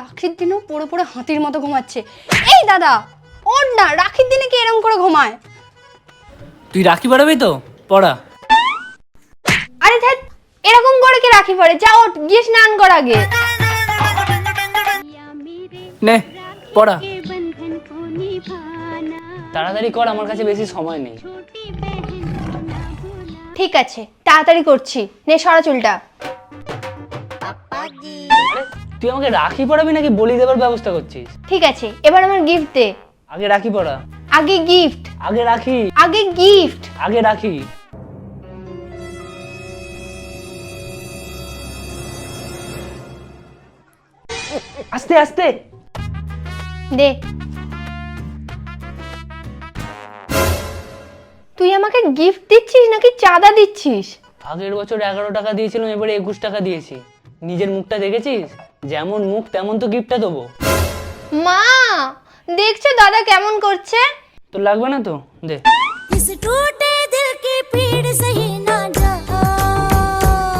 রাখির দিনও পড়ে পড়ে হাতির মতো ঘুমাচ্ছে। এই দাদা ওর না রাখির দিনে কি এরকম করে ঘুমায়? তুই রাখি পড়াবি তো? পড়া। আরে ধ্যাত এরকম করে কি রাখি পড়ে? যাও গিয়ে স্নান কর আগে। নে পড়া। তাড়াতাড়ি কর আমার কাছে বেশি সময় নেই। ঠিক আছে তাড়াতাড়ি করছি। নে সরা চুলটা। আরে তুই আমাকে রাখি পড়াবি নাকি বলি দেবার ব্যবস্থা করছিস? ঠিক আছে এবার আমার গিফট দে। আগে রাখি পড়া। আগে গিফট আগে রাখি। আগে গিফট আগে রাখি। আস্তে আস্তে। দে। তুই আমাকে গিফট দিচ্ছিস নাকি চাঁদা দিচ্ছিস? আগের বছর এগারো টাকা দিয়েছিলাম এবারে একুশ টাকা দিয়েছি। নিজের মুখটা দেখেছিস? যেমন মুখ তেমন তো গিফটটা দেবো। মা দেখছ দাদা কেমন করছে? তো লাগবে না তো? দে। টুটে দিল কি পিড় সহি